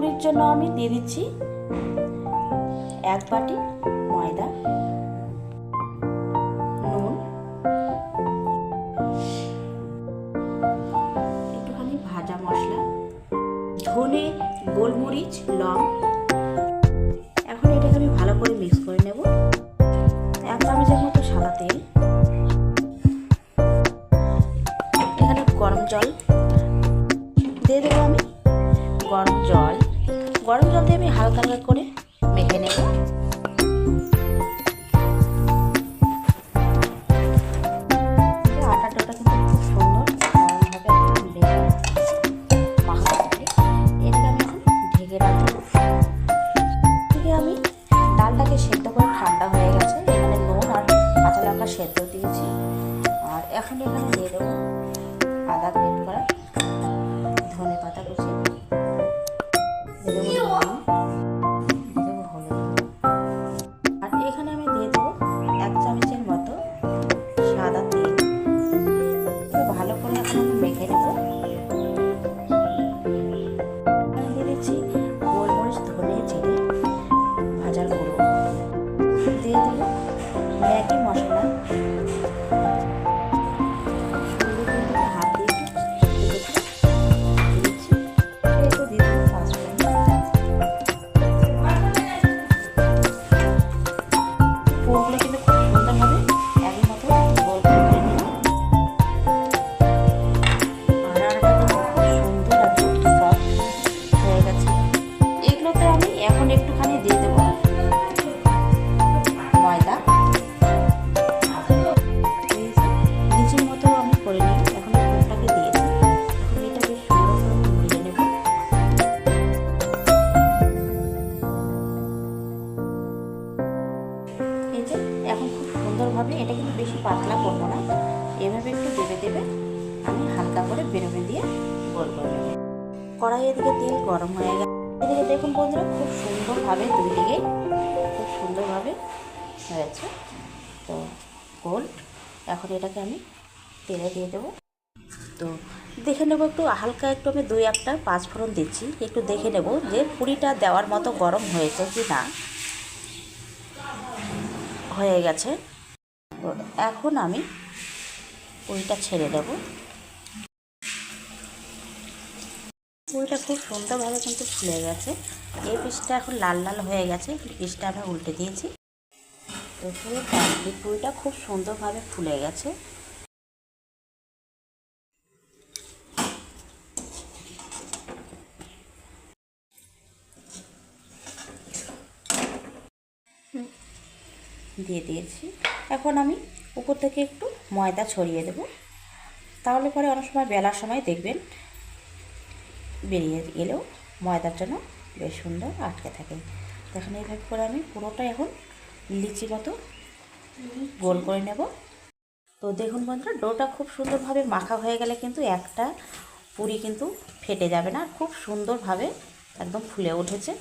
পুরির জন্য আমি দিয়ে দিচ্ছি এক বাটি ময়দা, নুন, একটুখানি ভাজা মশলা, ধনে, গোলমরিচ, লং। এখন এটাকে আমি ভালো করে মিক্স করে নেব। এক চামচের মতো সাদা তেল। এখানে গরম জল দিয়ে দেবো আমি। গরম জল। গরম জল দিয়ে আমি হালকা হালকা করে মেখে নেব। সুন্দর ঢেকে থেকে আমি ডালটাকে সেদ্ধ করে ঠান্ডা হয়ে গেছে। আর সেদ্ধ আর এখন আদা গ্রেট করা ধনে পাতা কুচি। যে এখন খুব সুন্দরভাবে এটা কিন্তু বেশি পাতলা করব না। এভাবে একটু দেবে দেবে, আমি হালকা করে বেরোবে দিয়ে গোল করে কড়াই এদিকে তেল গরম হয়ে গেছে এদিকে দেখুন বন্ধুরা, খুব সুন্দরভাবে দুই দিকে খুব সুন্দরভাবে হয়েছে। তো গোল, এখন এটাকে আমি তেলে দিয়ে দেবো। তো দেখে নেব একটু, হালকা একটু আমি দুই একটা পাঁচ ফোড়ন দিচ্ছি। একটু দেখে নেব যে পুরিটা দেওয়ার মতো গরম হয়েছে কি না হয়ে গেছে। তো এখন আমি পুরিটা ছেড়ে দেব। পুরিটা খুব সুন্দরভাবে কিন্তু ফুলে গেছে। এই পিসটা এখন লাল লাল হয়ে গেছে। পিসটা আমি উল্টে দিয়েছি। তো পুরো পুরিটা খুব সুন্দরভাবে ফুলে গেছে। দিয়ে দিয়েছি। এখন আমি উপর থেকে একটু ময়দা ছড়িয়ে দেব। তাহলে পরে অনেক সময় বেলার সময় দেখবেন বেরিয়ে গেলেও ময়দার জন্য বেশ সুন্দর আটকে থাকে। দেখুন এইভাবে করে আমি পুরোটা এখন লিচি মতো গোল করে নেব। তো দেখুন বন্ধুরা ডোটা খুব সুন্দরভাবে মাখা হয়ে গেলে কিন্তু একটা পুরি কিন্তু ফেটে যাবে না। খুব সুন্দরভাবে একদম ফুলে উঠেছে।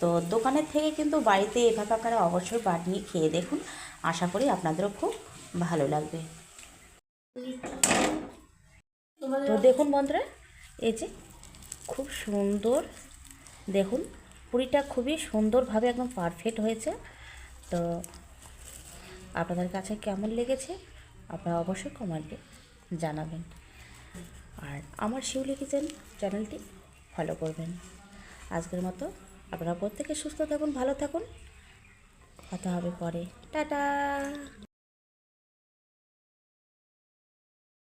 তো দোকানের থেকে কিন্তু বাড়িতে এভাবে আপনারা অবশ্যই বানিয়ে খেয়ে দেখুন। আশা করি আপনাদেরও খুব ভালো লাগবে। তো দেখুন বন্ধুরা, এই যে খুব সুন্দর, দেখুন, পুরিটা খুবই সুন্দরভাবে একদম পারফেক্ট হয়েছে। তো আপনাদের কাছে কেমন লেগেছে? আপনারা অবশ্যই কমেন্টে জানাবেন। আর আমার শিউলি কিচেন চ্যানেলটি ফলো করবেন। আজকের মতো আপনারা প্রত্যেকে সুস্থ থাকুন ভালো থাকুন। কথা হবে পরে। টাটা।